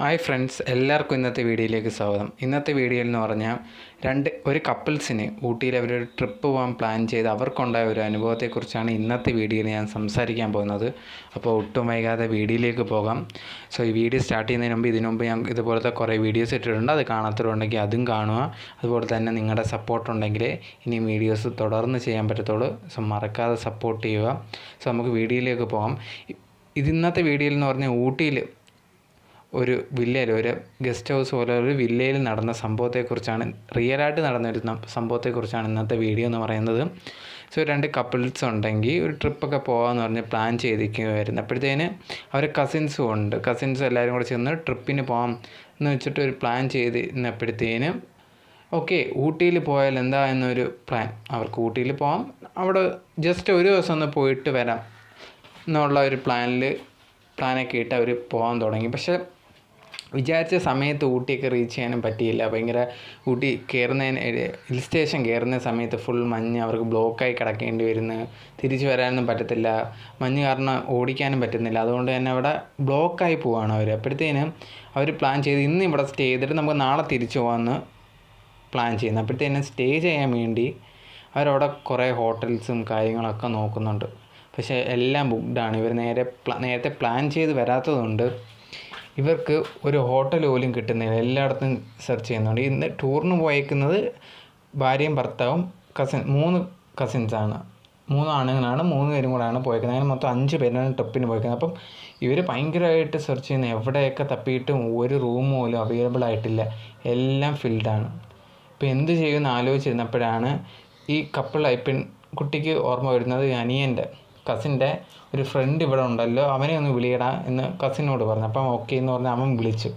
Hi friends എല്ലാവർക്കും ഇന്നത്തെ വീഡിയോയിലേക്ക് സ്വാഗതം. ഇന്നത്തെ വീഡിയോയിൽ എന്ന് പറഞ്ഞാൽ രണ്ട് ഒരു കപ്പിൾസിന് ഊട്ടിയിൽ അവരൊരു ട്രിപ്പ് പോകാൻ പ്ലാൻ ചെയ്ത് അവർക്കുണ്ടായ ഒരു അനുഭവത്തെക്കുറിച്ചാണ് ഇന്നത്തെ വീഡിയോയിൽ ഞാൻ സംസാരിക്കാൻ പോകുന്നത്. അപ്പോൾ ഒട്ടും വൈകാതെ വീഡിയോയിലേക്ക് പോകാം. സോ ഈ വീഡിയോ സ്റ്റാർട്ട് ചെയ്യുന്നതിന് മുമ്പ് ഇതിനു മുമ്പ് ഞാൻ ഇതുപോലത്തെ കുറേ വീഡിയോസ് ഇട്ടിട്ടുണ്ട്. അത് കാണാത്തവരുണ്ടെങ്കിൽ അതും കാണുക. അതുപോലെ തന്നെ നിങ്ങളുടെ സപ്പോർട്ട് ഉണ്ടെങ്കിൽ ഇനി വീഡിയോസ് തുടർന്ന് ചെയ്യാൻ പറ്റത്തുള്ളൂ. സോ മറക്കാതെ സപ്പോർട്ട് ചെയ്യുക. സോ നമുക്ക് വീഡിയോയിലേക്ക് പോകാം. ഇത് ഇന്നത്തെ വീഡിയോയിൽ എന്ന് പറഞ്ഞാൽ ഊട്ടിയിൽ ഒരു വില്ലയിൽ ഒരു ഗസ്റ്റ് ഹൗസ് പോലെ ഒരു വില്ലയിൽ നടന്ന സംഭവത്തെക്കുറിച്ചാണ് റിയലായിട്ട് നടന്ന സംഭവത്തെക്കുറിച്ചാണ് ഇന്നത്തെ വീഡിയോ എന്ന് പറയുന്നത്. സോ രണ്ട് കപ്പിൾസ് ഉണ്ടെങ്കിൽ ഒരു ട്രിപ്പൊക്കെ പോകാമെന്ന് പറഞ്ഞ് പ്ലാൻ ചെയ്തിരിക്കുമായിരുന്നു അപ്പോഴത്തേന് അവർ കസിൻസും ഉണ്ട്. കസിൻസ് എല്ലാവരും കൂടെ ചെന്ന് ട്രിപ്പിന് പോകാം എന്ന് വെച്ചിട്ട് ഒരു പ്ലാൻ ചെയ്ത് ഇന്നപ്പോഴത്തേന് ഓക്കെ ഊട്ടിയിൽ പോയാൽ എന്താ എന്നൊരു പ്ലാൻ അവർക്ക് ഊട്ടിയിൽ പോകാം അവിടെ ജസ്റ്റ് ഒരു ദിവസം ഒന്ന് പോയിട്ട് വരാം എന്നുള്ള ഒരു പ്ലാനിൽ പ്ലാനൊക്കെ ഇട്ട് അവർ പോകാൻ തുടങ്ങി. പക്ഷേ വിചാരിച്ച സമയത്ത് ഊട്ടിയൊക്കെ റീച്ച് ചെയ്യാനും പറ്റിയില്ല. ഭയങ്കര ഊട്ടി കയറുന്നതിന് ഹിൽ സ്റ്റേഷൻ കയറുന്ന സമയത്ത് ഫുൾ മഞ്ഞ് അവർക്ക് ബ്ലോക്കായി കിടക്കേണ്ടി വരുന്നു. തിരിച്ചു വരാനൊന്നും പറ്റത്തില്ല. മഞ്ഞ് കാരണം ഓടിക്കാനും പറ്റുന്നില്ല. അതുകൊണ്ട് തന്നെ അവിടെ ബ്ലോക്കായി പോവാണ് അവർ അപ്പോഴത്തേനും അവർ പ്ലാൻ ചെയ്ത് ഇന്ന് ഇവിടെ സ്റ്റേ ചെയ്തിട്ട് നമുക്ക് നാളെ തിരിച്ചു പോകാമെന്ന് പ്ലാൻ ചെയ്യുന്നു. അപ്പോഴത്തേനും സ്റ്റേ ചെയ്യാൻ വേണ്ടി അവരവിടെ കുറേ ഹോട്ടൽസും കാര്യങ്ങളൊക്കെ നോക്കുന്നുണ്ട്. പക്ഷേ എല്ലാം ബുക്ക്ഡാണ് ഇവർ നേരെ നേരത്തെ പ്ലാൻ ചെയ്ത് വരാത്തതുകൊണ്ട് ഇവർക്ക് ഒരു ഹോട്ടൽ പോലും കിട്ടുന്നില്ല. എല്ലായിടത്തും സെർച്ച് ചെയ്യുന്നുണ്ട്. ഇന്ന് ടൂറിന് പോയേക്കുന്നത് ഭാര്യയും ഭർത്താവും കസിൻ മൂന്ന് കസിൻസാണ് മൂന്ന് ആണുങ്ങളാണ് മൂന്ന് പേരും കൂടെയാണ് പോയേക്കുന്നത്. അങ്ങനെ മൊത്തം അഞ്ച് പേരാണ് ട്രിപ്പിന് പോയേക്കുന്നത്. അപ്പം ഇവർ ഭയങ്കരമായിട്ട് സെർച്ച് ചെയ്യുന്നത് എവിടെയൊക്കെ തപ്പിയിട്ടും ഒരു റൂം പോലും അവൈലബിൾ ആയിട്ടില്ല. എല്ലാം ഫിൽഡാണ് ഇപ്പോൾ എന്ത് ചെയ്യുമെന്ന് ആലോചിച്ചിരുന്നപ്പോഴാണ് ഈ കപ്പിളായി പെൺകുട്ടിക്ക് ഓർമ്മ വരുന്നത് അനിയന്റെ കസിന്റെ ഒരു ഫ്രണ്ട് ഇവിടെ ഉണ്ടല്ലോ അവനെ ഒന്ന് വിളിയടാ എന്ന് കസിനോട് പറഞ്ഞു. അപ്പം ഓക്കെ എന്ന് പറഞ്ഞ് അവൻ വിളിച്ചു.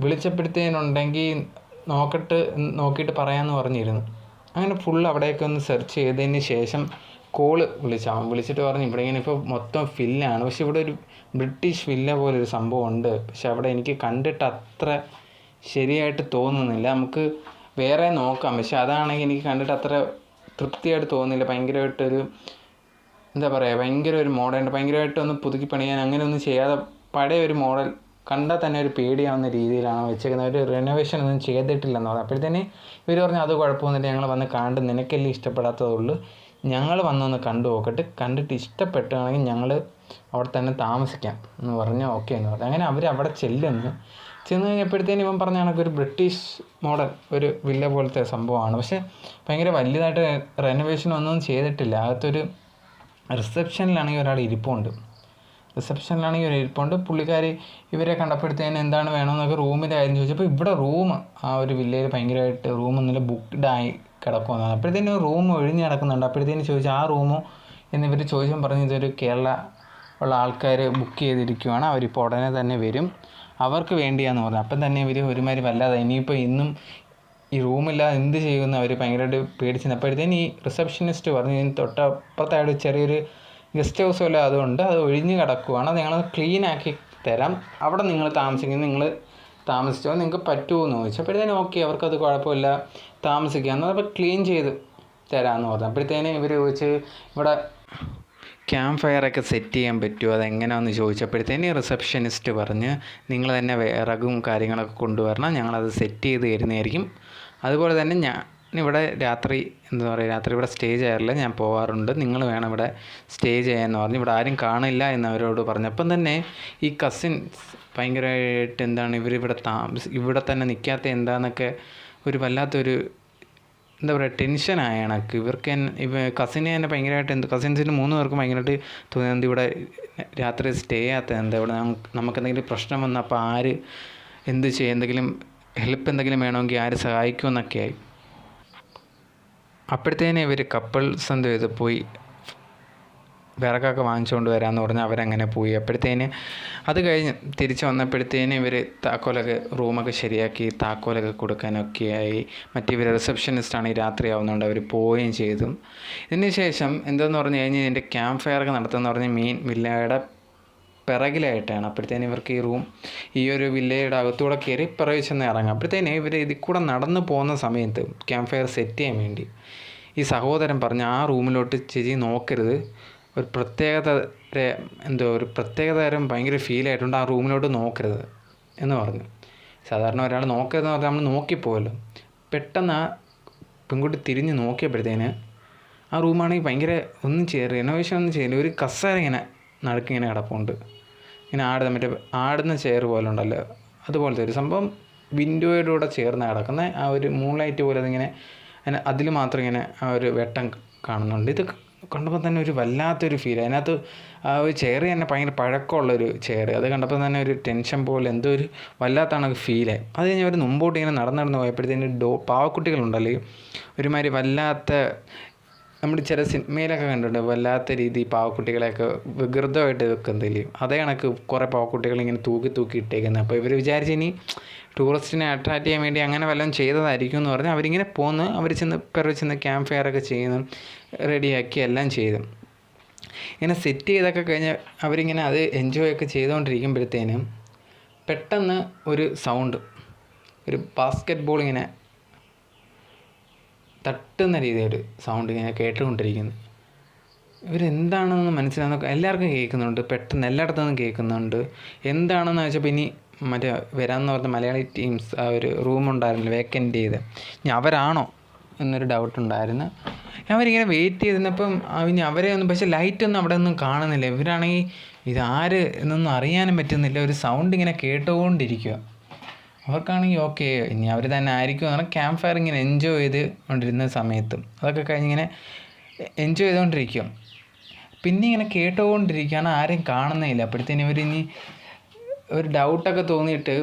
വിളിച്ചപ്പോഴത്തേനുണ്ടെങ്കിൽ നോക്കട്ട് നോക്കിയിട്ട് പറയാമെന്ന് പറഞ്ഞിരുന്നു. അങ്ങനെ ഫുൾ അവിടെയൊക്കെ ഒന്ന് സെർച്ച് ചെയ്തതിന് ശേഷം കോൾ വിളിച്ചു. അവൻ വിളിച്ചിട്ട് പറഞ്ഞു ഇവിടെ ഇങ്ങനെ ഇപ്പോൾ മൊത്തം ഫില്ലാണ് പക്ഷെ ഇവിടെ ഒരു ബ്രിട്ടീഷ് വില്ല പോലെ ഒരു സംഭവം ഉണ്ട് പക്ഷെ അവിടെ എനിക്ക് കണ്ടിട്ട് അത്ര ശരിയായിട്ട് തോന്നുന്നില്ല. നമുക്ക് വേറെ നോക്കാം. പക്ഷെ അതാണെങ്കിൽ എനിക്ക് കണ്ടിട്ട് അത്ര തൃപ്തിയായിട്ട് തോന്നുന്നില്ല. ഭയങ്കരമായിട്ടൊരു എന്താ പറയുക ഭയങ്കര ഒരു മോഡേൺ ഭയങ്കരമായിട്ട് ഒന്ന് പുതുക്കി പണിയാൻ അങ്ങനെ ഒന്നും ചെയ്യാതെ പഴയ ഒരു മോഡൽ കണ്ടാൽ തന്നെ ഒരു പേടിയാവുന്ന രീതിയിലാണ് വെച്ചേക്കുന്നത്. ഒരു റിനോവേഷൻ ഒന്നും ചെയ്തിട്ടില്ലെന്ന് പറഞ്ഞു അപ്പോഴത്തേന് ഇവർ പറഞ്ഞു അത് കുഴപ്പമൊന്നുമില്ല. ഞങ്ങൾ വന്ന് കണ്ട് നിനക്കല്ലേ ഇഷ്ടപ്പെടാത്തതുള്ളൂ ഞങ്ങൾ വന്നൊന്ന് കണ്ടു നോക്കട്ടെ. കണ്ടിട്ട് ഇഷ്ടപ്പെട്ടാണെങ്കിൽ ഞങ്ങൾ അവിടെ തന്നെ താമസിക്കാം. എന്ന് പറഞ്ഞു ഓക്കെ എന്ന് പറഞ്ഞു. അങ്ങനെ അവർ അവിടെ ചെല്ലുന്നു. ചെന്ന് കഴിഞ്ഞപ്പോഴത്തേനും ഇവൻ പറഞ്ഞ കണക്ക് ഒരു ബ്രിട്ടീഷ് മോഡൽ ഒരു വില്ല പോലത്തെ സംഭവമാണ്. പക്ഷേ ഭയങ്കര വലിയതായിട്ട് റെനോവേഷൻ ഒന്നും ചെയ്തിട്ടില്ല. അകത്തൊരു റിസപ്ഷനിലാണെങ്കിൽ ഒരാൾ ഇരിപ്പുണ്ട്. റിസപ്ഷനിലാണെങ്കിൽ ഒരു ഇരിപ്പുണ്ട്. പുള്ളിക്കാരി ഇവരെ കണ്ടപ്പോഴത്തേന് എന്താണ് വേണമെന്നൊക്കെ റൂമിന്റെ കാര്യം ചോദിച്ചപ്പോൾ ഇവിടെ റൂം ആ ഒരു വില്ലയിൽ ഭയങ്കരമായിട്ട് റൂം ഒന്നിൽ ബുക്ക്ഡായി കിടക്കുമെന്നാണ്. അപ്പോഴത്തേനും റൂം ഒഴിഞ്ഞ് കിടക്കുന്നുണ്ട്. അപ്പോഴത്തേനും ചോദിച്ചു ആ റൂമോ? എന്നിവർ ചോദിച്ചും പറഞ്ഞ് ഇതൊരു കേരള ഉള്ള ആൾക്കാർ ബുക്ക് ചെയ്തിരിക്കുവാണ്. അവരിപ്പോൾ ഉടനെ തന്നെ വരും. അവർക്ക് വേണ്ടിയാന്ന് പറഞ്ഞു. അപ്പം തന്നെ ഇവർ ഒരുമാതിരി വല്ലാതെ ഇനിയിപ്പോൾ ഇന്നും ഈ റൂമില്ല എന്ത് ചെയ്യുമെന്ന് അവർ ഭയങ്കരമായിട്ട് പേടിച്ചു അപ്പോഴത്തേന് ഈ റിസപ്ഷനിസ്റ്റ് പറഞ്ഞു തൊട്ടപ്പുറത്തായിട്ട് ചെറിയൊരു ഗസ്റ്റ് ഹൗസ് പോലെ അതുകൊണ്ട് അത് ഒഴിഞ്ഞ് കിടക്കുവാണ് അത് ഞങ്ങൾ ക്ലീൻ ആക്കി തരാം. അവിടെ നിങ്ങൾ താമസിക്കുന്നത് നിങ്ങൾ താമസിച്ചോ നിങ്ങൾക്ക് പറ്റുമോ എന്ന് ചോദിച്ചു. അപ്പോഴത്തേനും ഓക്കെ അവർക്കത് കുഴപ്പമില്ല താമസിക്കാമെന്ന് അപ്പോൾ ക്ലീൻ ചെയ്ത് തരാമെന്ന് പറഞ്ഞു. അപ്പോഴത്തേനും ഇവർ ചോദിച്ച് ഇവിടെ ക്യാമ്പ് ഫയറൊക്കെ സെറ്റ് ചെയ്യാൻ പറ്റുമോ അതെങ്ങനെയാണെന്ന് ചോദിച്ചപ്പോഴത്തേന് റിസപ്ഷനിസ്റ്റ് പറഞ്ഞ് നിങ്ങൾ തന്നെ വിറകും കാര്യങ്ങളൊക്കെ കൊണ്ടുവരണം ഞങ്ങളത് സെറ്റ് ചെയ്ത് തരുന്നതായിരിക്കും. അതുപോലെ തന്നെ ഞാൻ ഇവിടെ രാത്രി എന്താ പറയുക രാത്രി ഇവിടെ സ്റ്റേ ചെയ്യാറില്ല. ഞാൻ പോകാറുണ്ട് നിങ്ങൾ വേണം ഇവിടെ സ്റ്റേ ചെയ്യാമെന്ന് പറഞ്ഞു. ഇവിടെ ആരും കാണില്ല എന്നവരോട് പറഞ്ഞു അപ്പം തന്നെ ഈ കസിൻസ് ഭയങ്കരമായിട്ട് എന്താണ് ഇവരിവിടെ താമസ ഇവിടെ തന്നെ നിൽക്കാത്ത എന്താണെന്നൊക്കെ ഒരു വല്ലാത്തൊരു എന്താ പറയുക ടെൻഷനായ കണക്ക്. ഇവർക്ക് ഇവ കസിനെ തന്നെ ഭയങ്കരമായിട്ട് എന്ത് കസിൻസിന് മൂന്ന് പേർക്കും ഭയങ്കരമായിട്ട് തോന്നിയത് ഇവിടെ രാത്രി സ്റ്റേ ചെയ്യാത്ത എന്താ ഇവിടെ നമുക്ക് എന്തെങ്കിലും പ്രശ്നം വന്നാൽ അപ്പോൾ ആര് എന്ത് ചെയ്യും? എന്തെങ്കിലും ഹെൽപ്പ് എന്തെങ്കിലും വേണമെങ്കിൽ ആരെ സഹായിക്കുമെന്നൊക്കെയായി അപ്പോഴത്തേനെ ഇവർ കപ്പിൾസ് എന്ത് ചെയ്ത് പോയി വിറകൊക്കെ വാങ്ങിച്ചുകൊണ്ട് വരാമെന്ന് പറഞ്ഞ് അവരങ്ങനെ പോയി. അപ്പോഴത്തേന് അത് കഴിഞ്ഞ് തിരിച്ച് വന്നപ്പോഴത്തേന് ഇവർ താക്കോലൊക്കെ റൂമൊക്കെ ശരിയാക്കി താക്കോലൊക്കെ കൊടുക്കാനൊക്കെയായി മറ്റിവർ റിസപ്ഷനിസ്റ്റാണ് ഈ രാത്രി ആവുന്നതുകൊണ്ട് അവർ പോവുകയും ചെയ്തു. ഇതിന് ശേഷം എന്തെന്ന് പറഞ്ഞു കഴിഞ്ഞാൽ ഇതിന്റെ ക്യാമ്പ് ഫയറൊക്കെ നടത്തുമെന്ന് പറഞ്ഞ് മെയിൻ വില്ലയുടെ പിറകിലായിട്ടാണ്. അപ്പോഴത്തേന് ഇവർക്ക് ഈ റൂം ഈ ഒരു വില്ലയുടെ അകത്തൂടെ കയറി പിറകു ചെന്ന് ഇറങ്ങാം. അപ്പോഴത്തേന് ഇവർ ഇതിൽ കൂടെ നടന്നു പോകുന്ന സമയത്ത് ക്യാമ്പ് ഫയർ സെറ്റ് ചെയ്യാൻ വേണ്ടി ഈ സഹോദരൻ പറഞ്ഞ ആ റൂമിലോട്ട് ചേച്ചി നോക്കരുത്. ഒരു പ്രത്യേകത എന്തോ ഒരു പ്രത്യേകതരം ഭയങ്കര ഫീൽ ആയിട്ടുണ്ട്. ആ റൂമിലോട്ട് നോക്കരുത്. എന്ന് പറഞ്ഞു. സാധാരണ ഒരാൾ നോക്കരുതെന്ന് പറഞ്ഞാൽ നമ്മൾ നോക്കിപ്പോവല്ലോ. പെട്ടെന്ന് ആ പെൺകുട്ടി തിരിഞ്ഞ് നോക്കിയപ്പോഴത്തേന് ആ റൂമാണെങ്കിൽ ഭയങ്കര ഒന്നും ചെയ്യ റിനോവേഷൻ ഒന്നും ചെയ്യില്ല ഒരു കസേര ഇങ്ങനെ നടക്കിങ്ങനെ കിടപ്പുണ്ട്. ഇങ്ങനെ ആടുന്ന മറ്റേ ആടുന്ന ചെയർ പോലെ ഉണ്ടല്ലോ അതുപോലത്തെ ഒരു സംഭവം വിൻഡോയുടെ കൂടെ ചേർന്ന് കിടക്കുന്ന ആ ഒരു മൂൺലൈറ്റ് പോലെ അതിങ്ങനെ അതിന് അതിൽ മാത്രം ഇങ്ങനെ ആ ഒരു വെട്ടം കാണുന്നുണ്ട്. ഇത് കണ്ടപ്പോൾ തന്നെ ഒരു വല്ലാത്തൊരു ഫീൽ അതിനകത്ത് ആ ഒരു ചെയർ തന്നെ ഭയങ്കര പഴക്കമുള്ളൊരു ചെയർ അത് കണ്ടപ്പോൾ തന്നെ ഒരു ടെൻഷൻ പോലെ എന്തോ ഒരു വല്ലാത്താണ് ഫീലായി അത് കഴിഞ്ഞ് അവർ മുമ്പോട്ട് ഇങ്ങനെ നടന്നു നടന്ന് പോയപ്പോഴത്തേന് ഡോ പാവക്കുട്ടികളുണ്ടല്ലേ. ഒരുമാതിരി വല്ലാത്ത നമ്മൾ ചില സിനിമയിലൊക്കെ കണ്ടിട്ടുണ്ട് വല്ലാത്ത രീതി പാവക്കുട്ടികളെയൊക്കെ വികൃതമായിട്ട് വെക്കുന്നില്ലേ അതേ കണക്ക് കുറേ പാവക്കുട്ടികൾ ഇങ്ങനെ തൂക്കി തൂക്കി ഇട്ടേക്കുന്നത് അപ്പോൾ ഇവർ വിചാരിച്ച് ഇനി ടൂറിസ്റ്റിനെ അട്രാക്ട് ചെയ്യാൻ വേണ്ടി അങ്ങനെ വല്ലതും ചെയ്തതായിരിക്കും എന്ന് പറഞ്ഞ് അവരിങ്ങനെ പോന്ന് അവർ ചെന്ന് പിറവി ചെന്ന് ക്യാമ്പ് ഫയർ ഒക്കെ ചെയ്യുന്നു റെഡിയാക്കി എല്ലാം ചെയ്തു. ഇങ്ങനെ സെറ്റ് ചെയ്തൊക്കെ കഴിഞ്ഞ് അവരിങ്ങനെ അത് എൻജോയ് ഒക്കെ ചെയ്തുകൊണ്ടിരിക്കുമ്പോഴത്തേനും പെട്ടെന്ന് ഒരു സൗണ്ട് ഒരു ബാസ്ക്കറ്റ് ബോൾ ഇങ്ങനെ തട്ടുന്ന രീതിയിൽ സൗണ്ട് ഇങ്ങനെ കേട്ടുകൊണ്ടിരിക്കുന്നു. ഇവരെന്താണെന്ന് മനസ്സിലാകുന്ന എല്ലാവർക്കും കേൾക്കുന്നുണ്ട് പെട്ടെന്ന് എല്ലായിടത്തു നിന്നും കേൾക്കുന്നുണ്ട്. എന്താണെന്ന് വെച്ചപ്പോൾ ഇനി മറ്റേ വരാമെന്ന് പറഞ്ഞ മലയാളി ടീംസ് ആ ഒരു റൂം ഉണ്ടായിരുന്നില്ല വേക്കന്റ് ചെയ്ത്. ഇനി അവരാണോ എന്നൊരു ഡൗട്ട് ഉണ്ടായിരുന്നു. അവരിങ്ങനെ വെയിറ്റ് ചെയ്തിരുന്നപ്പം ഇനി അവരെ ഒന്നും പക്ഷേ ലൈറ്റൊന്നും അവിടെ ഒന്നും കാണുന്നില്ല. ഇവരാണെങ്കിൽ ഇതാര് എന്നൊന്നും അറിയാനും പറ്റുന്നില്ല. ഒരു സൗണ്ട് ഇങ്ങനെ കേട്ടുകൊണ്ടിരിക്കുക അവർക്കാണെങ്കിൽ ഓക്കെ ഇനി അവർ തന്നെ ആയിരിക്കും അങ്ങനെ ക്യാമ്പ് ഫയർ ഇങ്ങനെ എൻജോയ് ചെയ്ത് കൊണ്ടിരുന്ന സമയത്തും. അതൊക്കെ കഴിഞ്ഞിങ്ങനെ എൻജോയ് ചെയ്തുകൊണ്ടിരിക്കും. പിന്നെ ഇങ്ങനെ കേട്ടുകൊണ്ടിരിക്കുകയാണ് ആരെയും കാണുന്നില്ല അപ്പോഴത്തേനും ഇവർ ഇനി ഒരു ഡൗട്ടൊക്കെ തോന്നിയിട്ട്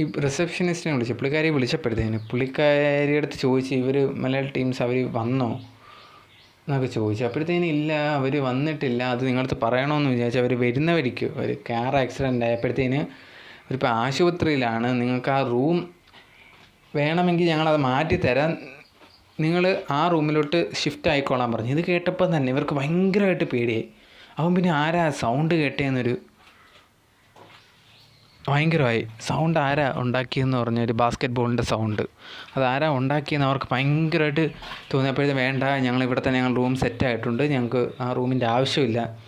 ഈ റിസപ്ഷനിസ്റ്റിനെ വിളിച്ചു പുള്ളിക്കാരി വിളിച്ചപ്പോഴത്തേന് പുള്ളിക്കാരി അടുത്ത് ചോദിച്ചു ഇവർ മലയാള ടീംസ് അവർ വന്നോ എന്നൊക്കെ ചോദിച്ചു. അപ്പോഴത്തേനും ഇല്ല അവർ വന്നിട്ടില്ല അത് നിങ്ങളടുത്ത് പറയണമെന്ന് വിചാരിച്ചു അവർ വരുന്ന വഴിക്ക് ഒരു കാർ ആക്സിഡന്റ് ആയപ്പോഴത്തേന് അവരിപ്പോൾ ആശുപത്രിയിലാണ്. നിങ്ങൾക്ക് ആ റൂം വേണമെങ്കിൽ ഞങ്ങളത് മാറ്റി തരാം. നിങ്ങൾ ആ റൂമിലോട്ട് ഷിഫ്റ്റ് ആയിക്കോളാൻ പറഞ്ഞു. ഇത് കേട്ടപ്പോൾ തന്നെ ഇവർക്ക് ഭയങ്കരമായിട്ട് പേടിയായി. അവൻ പിന്നെ ആരാ സൗണ്ട് കേട്ടേന്നൊരു ഭയങ്കരമായി. സൗണ്ട് ആരാ ഉണ്ടാക്കിയെന്ന് പറഞ്ഞ ഒരു ബാസ്ക്കറ്റ് ബോളിന്റെ സൗണ്ട് അത് ആരാ ഉണ്ടാക്കിയെന്ന് അവർക്ക് ഭയങ്കരമായിട്ട് തോന്നിയപ്പോഴത്തെ വേണ്ട ഞങ്ങൾ ഇവിടെ തന്നെ ഞങ്ങൾ റൂം സെറ്റ് ആയിട്ടുണ്ട്. ഞങ്ങൾക്ക് ആ റൂമിന്റെ ആവശ്യമില്ല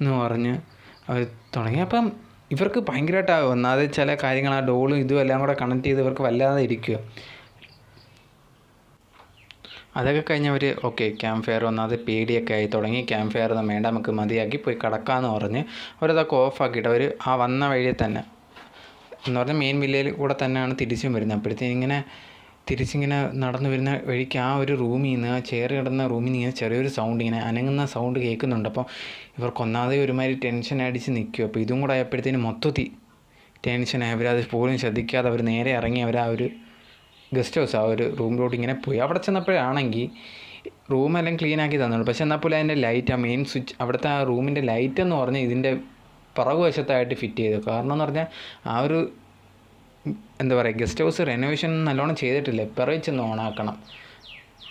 എന്ന് പറഞ്ഞ് അവർ തുടങ്ങി. അപ്പം ഇവർക്ക് ഭയങ്കരമായിട്ട് ഒന്നാതെ ചില കാര്യങ്ങൾ ആ ഡോളും ഇതും എല്ലാം കൂടെ കണക്ട് ചെയ്ത് ഇവർക്ക് വല്ലാതെ ഇരിക്കുക അതൊക്കെ കഴിഞ്ഞ് കഴിഞ്ഞവർ ഓക്കെ ക്യാമ്പ് ഫയർ ഒന്നാമത് പേടിയൊക്കെ ആയി തുടങ്ങി. ക്യാമ്പ് ഫയർ ഒന്നും വേണ്ട നമുക്ക് മതിയാക്കി പോയി കിടക്കാമെന്ന് പറഞ്ഞ് അവരതൊക്കെ ഓഫാക്കിയിട്ട് അവർ ആ വന്ന വഴിയിൽ തന്നെ എന്ന് പറഞ്ഞാൽ മെയിൻ വില്ലയിൽ കൂടെ തന്നെയാണ് തിരിച്ചും വരുന്നത്. അപ്പോഴത്തേനും ഇങ്ങനെ തിരിച്ചിങ്ങനെ നടന്നു വരുന്ന വഴിക്ക് ആ ഒരു റൂമിൽ നിന്ന് ആ ചെയർ കിടന്ന റൂമിൽ നിന്ന് ഇങ്ങനെ ചെറിയൊരു സൗണ്ട് ഇങ്ങനെ അനങ്ങുന്ന സൗണ്ട് കേൾക്കുന്നുണ്ട്. അപ്പോൾ ഇവർക്ക് ഒന്നാമതേ ഒരുമാതിരി ടെൻഷൻ അടിച്ച് നിൽക്കും അപ്പോൾ ഇതും കൂടെ ആയപ്പോഴത്തേനും മൊത്തത്തിൽ ടെൻഷനായി അവരത് പോലും ശ്രദ്ധിക്കാതെ അവർ നേരെ ഇറങ്ങി അവർ ആ ഒരു ഗസ്റ്റ് ഹൗസ് ആ ഒരു റൂമിലോട്ട് ഇങ്ങനെ പോയി. അവിടെ ചെന്നപ്പോഴാണെങ്കിൽ റൂമെല്ലാം ക്ലീൻ ആക്കി തന്നുള്ളൂ പക്ഷെ എന്നാൽ പോലും അതിന്റെ ലൈറ്റ് ആ മെയിൻ സ്വിച്ച് അവിടുത്തെ ആ റൂമിന്റെ ലൈറ്റ് എന്ന് പറഞ്ഞാൽ ഇതിന്റെ പുറകുവശത്തായിട്ട് ഫിറ്റ് ചെയ്തു. കാരണം എന്ന് പറഞ്ഞാൽ ആ ഒരു എന്താ പറയുക ഗസ്റ്റ് ഹൗസ് റെനോവേഷൻ നല്ലോണം ചെയ്തിട്ടില്ല? പിറകെ ചെന്ന് ഓണാക്കണം.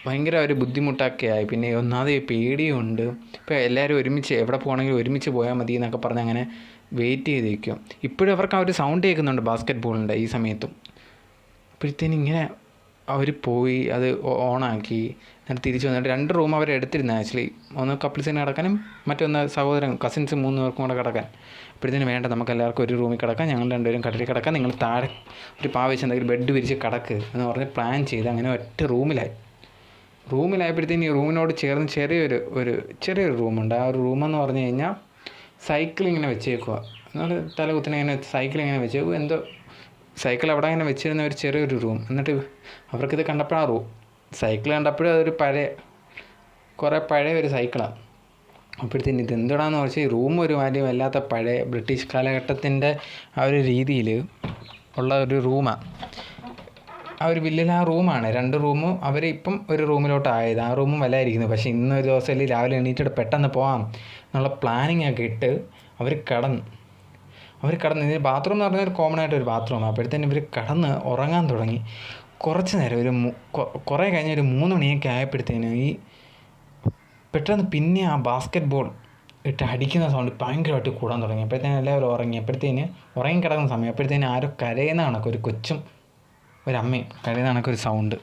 ഭയങ്കര ഒരു ബുദ്ധിമുട്ടൊക്കെ ആയി. പിന്നെ ഒന്നാമത് പേടിയുണ്ട്. ഇപ്പോൾ എല്ലാവരും ഒരുമിച്ച് എവിടെ പോകണമെങ്കിലും ഒരുമിച്ച് പോയാൽ മതി എന്നൊക്കെ പറഞ്ഞ് അങ്ങനെ വെയിറ്റ് ചെയ്ത് നിൽക്കും. ഇപ്പോഴും അവർക്ക് ആ ഒരു സൗണ്ട് കേൾക്കുന്നുണ്ട് ബാസ്ക്കറ്റ് ബോളിന്റെ ഈ സമയത്തും. അപ്പോഴത്തേനും ഇങ്ങനെ അവർ പോയി അത് ഓണാക്കി ഞാൻ തിരിച്ചു വന്നിട്ട് രണ്ട് റൂം അവർ എടുത്തിരുന്നു ആക്ച്വലി ഒന്ന് കപ്പിൾസിന് കിടക്കാനും മറ്റൊന്ന് സഹോദരൻ കസിൻസ് മൂന്ന് പേർക്കും കൂടെ കിടക്കാൻ. അപ്പോഴത്തേനും വേണ്ട നമുക്ക് എല്ലാവർക്കും ഒരു റൂമിൽ കിടക്കാം ഞങ്ങൾ രണ്ടുപേരും കടലിൽ കിടക്കാം നിങ്ങൾ താഴെ ഒരു പാവശ്യം എന്തെങ്കിലും ബെഡ് വിരിച്ച് കിടക്ക് എന്ന് പറഞ്ഞ് പ്ലാൻ ചെയ്ത് അങ്ങനെ ഒറ്റ റൂമിലായി. റൂമിലായപ്പോഴത്തേനും ഈ റൂമിനോട് ചേർന്ന് ചെറിയൊരു ഒരു ചെറിയൊരു റൂമുണ്ട്. ആ ഒരു റൂമെന്ന് പറഞ്ഞു കഴിഞ്ഞാൽ സൈക്കിൾ ഇങ്ങനെ വെച്ചേക്കുക എന്നാൽ തലകുത്തിനെ ഇങ്ങനെ സൈക്കിൾ ഇങ്ങനെ വെച്ചേക്കും എന്തോ സൈക്കിൾ അവിടെ അങ്ങനെ വെച്ചിരുന്ന ഒരു ചെറിയൊരു റൂം എന്നിട്ട് അവർക്കിത് കണ്ടപ്പോഴാ റൂം സൈക്കിൾ കണ്ടപ്പോഴും അതൊരു പഴയ കുറേ പഴയ ഒരു സൈക്കിളാണ് അപ്പോഴത്തേന് ഇത് എന്തുടാന്ന് വെച്ചാൽ റൂം ഒരു മാതിരി വല്ലാത്ത പഴയ ബ്രിട്ടീഷ് കാലഘട്ടത്തിന്റെ ആ ഒരു രീതിയിൽ ഉള്ള ഒരു റൂമാണ് ആ. ഒരു വില്ലിൽ ആ റൂമാണ് രണ്ട് റൂമും അവർ ഇപ്പം ഒരു റൂമിലോട്ട് ആയത്. ആ റൂമും വല്ലായിരിക്കുന്നു. പക്ഷേ ഇന്നൊരു ദിവസം ദിവസം രാവിലെ എണീറ്റിട്ട് പെട്ടെന്ന് പോകാം എന്നുള്ള പ്ലാനിങ് ഒക്കെ ഇട്ട് അവർ കടന്നു. അവർ കടന്ന് ഇതിന് ബാത്റൂം എന്ന് പറഞ്ഞാൽ ഒരു കോമൺ ആയിട്ട് ഒരു ബാത്റൂം അപ്പോഴത്തേനും ഇവർ കടന്ന് ഉറങ്ങാൻ തുടങ്ങി. കുറച്ച് നേരം ഒരു കുറേ കഴിഞ്ഞ ഒരു മൂന്ന് മണിയൊക്കെ ആയപ്പോഴത്തേനും ഈ പെട്ടെന്ന് പിന്നെ ആ ബാസ്ക്കറ്റ് ബോൾ ഇട്ട് അടിക്കുന്ന സൗണ്ട് ഭയങ്കരമായിട്ട് കൂടാൻ തുടങ്ങി. അപ്പോഴത്തേനും എല്ലാവരും ഉറങ്ങി. അപ്പോഴത്തേന് ഉറങ്ങി കിടക്കുന്ന സമയം അപ്പോഴത്തേന് ആരോ കരയുന്ന കണക്ക് ഒരു കൊച്ചും ഒരമ്മയും കരയുന്ന ഒരു സൗണ്ട്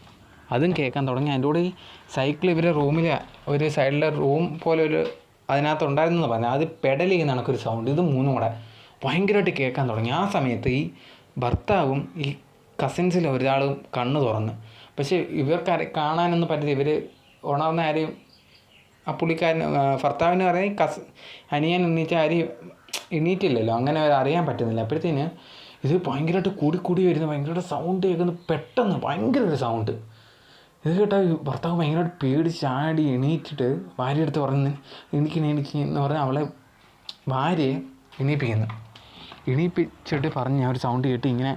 അതും കേൾക്കാൻ തുടങ്ങി. അതിന്റെ കൂടെ ഈ സൈക്കിൾ ഇവരുടെ റൂമിൽ ഒരു സൈഡിലെ റൂം പോലെ ഒരു അതിനകത്ത് ഉണ്ടായിരുന്നെന്ന് പറഞ്ഞു അത് പെഡൽ ചെയ്യുന്ന കണക്കൊരു സൗണ്ട് ഇത് മൂന്നും കൂടെ. ഭയങ്കരമായിട്ട് കേൾക്കാൻ തുടങ്ങി. ആ സമയത്ത് ഈ ഭർത്താവും ഈ കസിൻസിൽ ഒരാളും കണ്ണു തുറന്ന്. പക്ഷേ ഇവർക്ക് കാണാനൊന്നും പറ്റില്ല ഇവർ ഉണർന്ന ആരെയും ആ പുള്ളിക്കാരൻ ഭർത്താവിന് പറയാൻ കസ് അനിയൻ എണീച്ച ആരെയും എണീറ്റില്ലല്ലോ. അങ്ങനെ അറിയാൻ പറ്റുന്നില്ല. അപ്പോഴത്തേന് ഇത് ഭയങ്കരമായിട്ട് കൂടി കൂടി വരുന്ന. ഭയങ്കരമായിട്ട് സൗണ്ട് കേൾക്കുന്നു. പെട്ടെന്ന് ഭയങ്കര ഒരു സൗണ്ട് ഇത് കേട്ടാൽ ഭർത്താവ് ഭയങ്കരമായിട്ട് പേടി ചാടി എണീറ്റിട്ട് ഭാര്യ എടുത്ത് പറഞ്ഞ് എനിക്ക് എനിക്ക് എന്ന് പറഞ്ഞ് അവളെ ഭാര്യയെ എണീപ്പിക്കുന്നു. എണീപ്പിച്ചിട്ട് പറഞ്ഞ് ഞാൻ ഒരു സൗണ്ട് കേട്ട് ഇങ്ങനെ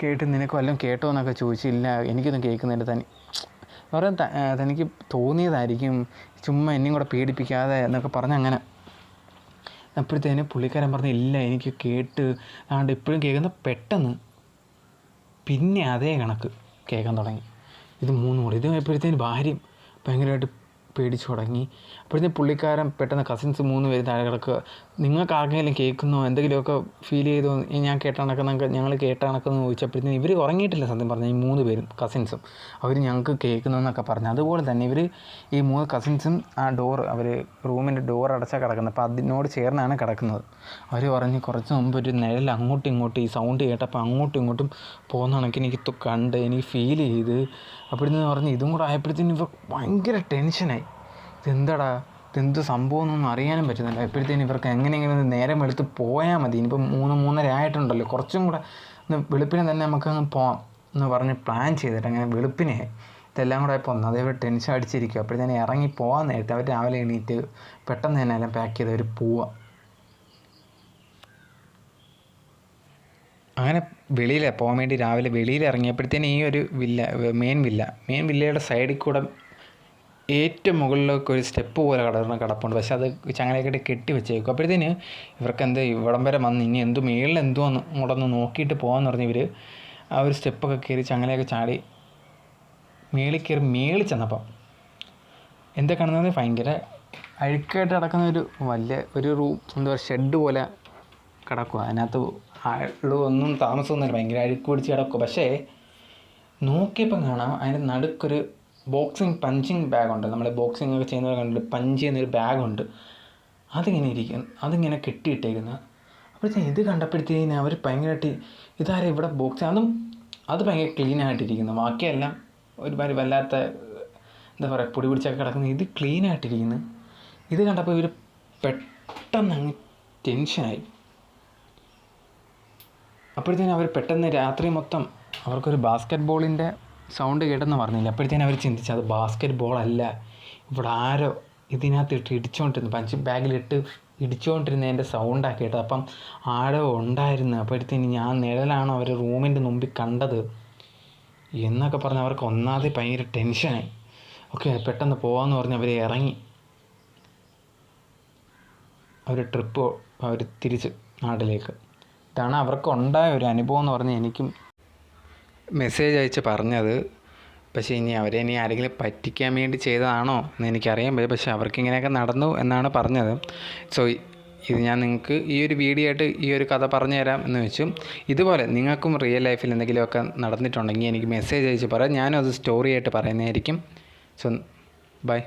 കേട്ട് നിനക്ക് വല്ലതും കേട്ടോ എന്നൊക്കെ ചോദിച്ചില്ല. എനിക്കൊന്നും കേൾക്കുന്നില്ല. തനി പറയാൻ തനിക്ക് തോന്നിയതായിരിക്കും. ചുമ്മാ എന്നെയും കൂടെ പേടിപ്പിക്കാതെ എന്നൊക്കെ പറഞ്ഞ് അങ്ങനെ. അപ്പോഴത്തേന് പുള്ളിക്കാരൻ പറഞ്ഞ ഇല്ല എനിക്ക് കേട്ട് അതുകൊണ്ട് ഇപ്പോഴും കേൾക്കുന്ന പെട്ടെന്ന് പിന്നെ അതേ കണക്ക് കേൾക്കാൻ തുടങ്ങി. ഇത് മൂന്ന് കൂടി ഇത് എപ്പോഴത്തേന് ഭാര്യയും ഭയങ്കരമായിട്ട് പേടിച്ചു തുടങ്ങി അപ്പോഴത്തേന് പുള്ളിക്കാരൻ പെട്ടെന്ന് കസിൻസ് മൂന്ന് പേര് താഴെ കിടക്കുക നിങ്ങൾക്ക് ആർക്കെങ്കിലും കേൾക്കുന്നോ? എന്തെങ്കിലുമൊക്കെ ഫീൽ ചെയ്തോ? ഞാൻ കേട്ട ഞങ്ങൾ കേട്ട കണക്കെന്ന് ചോദിച്ചപ്പോഴത്തേന് ഇവർ ഉറങ്ങിയിട്ടില്ല സത്യം പറഞ്ഞാൽ ഈ മൂന്ന് പേരും കസിൻസും അവർ ഞങ്ങൾക്ക് കേൾക്കുന്നതെന്നൊക്കെ പറഞ്ഞു. അതുപോലെ തന്നെ ഇവർ ഈ മൂന്ന് കസിൻസും ആ ഡോർ അവർ റൂമിന്റെ ഡോർ അടച്ചാൽ കിടക്കുന്നത്. അപ്പോൾ അതിനോട് ചേർന്നാണ് കിടക്കുന്നത്. അവർ പറഞ്ഞ് കുറച്ച് മുമ്പ് ഒരു നിഴൽ അങ്ങോട്ടും ഇങ്ങോട്ടും ഈ സൗണ്ട് കേട്ടപ്പോൾ അങ്ങോട്ടും ഇങ്ങോട്ടും പോകുന്ന കണക്ക് എനിക്ക് കണ്ട് എനിക്ക് ഫീൽ ചെയ്ത് അപ്പോഴത്തേന്ന് പറഞ്ഞ് ഇതും കൂടെ ആയപ്പോഴത്തേനും ഇവർ ഭയങ്കര ടെൻഷനായി. ഇതെന്താടാ? ഇതെന്ത് സംഭവം എന്നൊന്നും അറിയാനും പറ്റുന്നില്ല. എപ്പോഴത്തേനും ഇവർക്ക് എങ്ങനെയെങ്കിലും എങ്ങനെ നേരം വെളുത്ത് പോയാൽ മതി. ഇനിയിപ്പോൾ മൂന്ന് മൂന്നര ആയിട്ടുണ്ടല്ലോ. കുറച്ചും കൂടെ ഒന്ന് വെളുപ്പിനെ തന്നെ നമുക്കങ്ങ് പോകാം എന്ന് പറഞ്ഞ് പ്ലാൻ ചെയ്തിട്ട് അങ്ങനെ വെളുപ്പിനെ ഇതെല്ലാം കൂടെ ആയപ്പോൾ ഒന്ന് അതേപോലെ ടെൻഷൻ അടിച്ചിരിക്കും അപ്പോഴത്തേനും ഇറങ്ങി പോകാൻ നേരത്തെ അവർ രാവിലെ എണീറ്റ് പെട്ടെന്ന് തന്നെ എല്ലാം പാക്ക് ചെയ്ത് അവർ പോവാം. അങ്ങനെ വെളിയിൽ പോകാൻ വേണ്ടി രാവിലെ വെളിയിൽ ഇറങ്ങിയപ്പോഴത്തേനും ഈ ഒരു വില്ല മെയിൻ വില്ല മെയിൻ വില്ലയുടെ സൈഡിൽ കൂടെ ഏറ്റവും മുകളിലേക്ക് ഒരു സ്റ്റെപ്പ് പോലെ കടന്ന് കിടപ്പുണ്ട്. പക്ഷേ അത് ചങ്ങലയൊക്കെ കെട്ടി വെച്ചേക്കും. അപ്പോഴത്തേന് ഇവർക്ക് എന്ത് ഇവിടം വരെ വന്ന് ഇനി എന്തോ മേളിൽ എന്തോ ഒന്ന് ഇങ്ങോട്ട് ഒന്ന് നോക്കിയിട്ട് പോകാമെന്ന് പറഞ്ഞ് ഇവർ ആ ഒരു സ്റ്റെപ്പൊക്കെ കയറി ചങ്ങലയൊക്കെ ചാടി മേളിൽ കയറി മേളിൽ ചെന്നപ്പം എന്താ കാണുന്നത് ഭയങ്കര അഴുക്കായിട്ട് കിടക്കുന്ന ഒരു വലിയ ഒരു റൂം എന്താ പറയുക ഷെഡ് പോലെ കിടക്കുക അതിനകത്ത് ആളും ഒന്നും താമസമൊന്നുമില്ല. ഭയങ്കര അഴുക്ക് പിടിച്ച് കിടക്കും പക്ഷേ നോക്കിയപ്പം കാണാം അതിന്റെ നടുക്കൊരു ബോക്സിങ് പഞ്ചിങ് ബാഗുണ്ട് നമ്മൾ ബോക്സിംഗ് ഒക്കെ ചെയ്യുന്നവർ കണ്ടിട്ട് പഞ്ച് ചെയ്യുന്നൊരു ബാഗുണ്ട് അതിങ്ങനെ ഇരിക്കും അതിങ്ങനെ കെട്ടിയിട്ടേക്കുന്നത് അപ്പോഴത്തേക്കും ഇത് കണ്ടപ്പോഴത്തേന് അവർ ഭയങ്കരമായിട്ട് ഇതാരും ഇവിടെ ബോക്സ് അതും അത് ഭയങ്കര ക്ലീൻ ആയിട്ടിരിക്കുന്നു. ബാക്കിയെല്ലാം ഒരുമാതിരി വല്ലാത്ത എന്താ പറയുക പൊടി പിടിച്ചൊക്കെ കിടക്കുന്നത് ഇത് ക്ലീൻ ആയിട്ടിരിക്കുന്നു. ഇത് കണ്ടപ്പോൾ ഇവർ പെട്ടെന്ന് അങ്ങ് ടെൻഷനായി അപ്പോഴത്തേനും അവർ പെട്ടെന്ന് രാത്രി മൊത്തം അവർക്കൊരു ബാസ്ക്കറ്റ് ബോളിന്റെ സൗണ്ട് കേട്ടെന്ന് പറഞ്ഞില്ല? അപ്പോഴത്തേനും അവർ ചിന്തിച്ചു അത് ബാസ്ക്കറ്റ് ബോളല്ല ഇവിടെ ആരോ ഇതിനകത്ത് ഇട്ട് ഇടിച്ചുകൊണ്ടിരുന്നു പഞ്ച് ബാഗിലിട്ട് ഇടിച്ചുകൊണ്ടിരുന്നതിന്റെ സൗണ്ടാണ് കേട്ടത്. അപ്പം ആരോ ഉണ്ടായിരുന്നു. അപ്പോഴത്തേനും ഞാൻ നിഴലാണ് അവർ റൂമിന്റെ മുമ്പിൽ കണ്ടത്? എന്നൊക്കെ പറഞ്ഞ് അവർക്ക് ഒന്നാതെ ഭയങ്കര ടെൻഷനായി. ഓക്കെ പെട്ടെന്ന് പോകാമെന്ന് പറഞ്ഞ് അവർ ഇറങ്ങി. അവർ ട്രിപ്പ് അവർ തിരിച്ച് നാട്ടിലേക്ക്. ഇതാണ് അവർക്ക് ഉണ്ടായ ഒരു അനുഭവം എന്ന് പറഞ്ഞാൽ എനിക്കും മെസ്സേജ് അയച്ച് പറഞ്ഞത് പക്ഷേ ഇനി അവരെ ഇനി ആരെങ്കിലും പറ്റിക്കാൻ വേണ്ടി ചെയ്തതാണോ എന്ന് എനിക്കറിയാൻ പറ്റും പക്ഷേ അവർക്ക് ഇങ്ങനെയൊക്കെ നടന്നു എന്നാണ് പറഞ്ഞത്. സോ ഇത് ഞാൻ നിങ്ങൾക്ക് ഈ ഒരു വീഡിയോ ആയിട്ട് ഈ ഒരു കഥ പറഞ്ഞു തരാം എന്ന് വെച്ചു. ഇതുപോലെ നിങ്ങൾക്കും റിയൽ ലൈഫിൽ എന്തെങ്കിലുമൊക്കെ നടന്നിട്ടുണ്ടെങ്കിൽ എനിക്ക് മെസ്സേജ് അയച്ച് പറയാം. ഞാനും അത് സ്റ്റോറി ആയിട്ട് പറയുന്നതായിരിക്കും. So by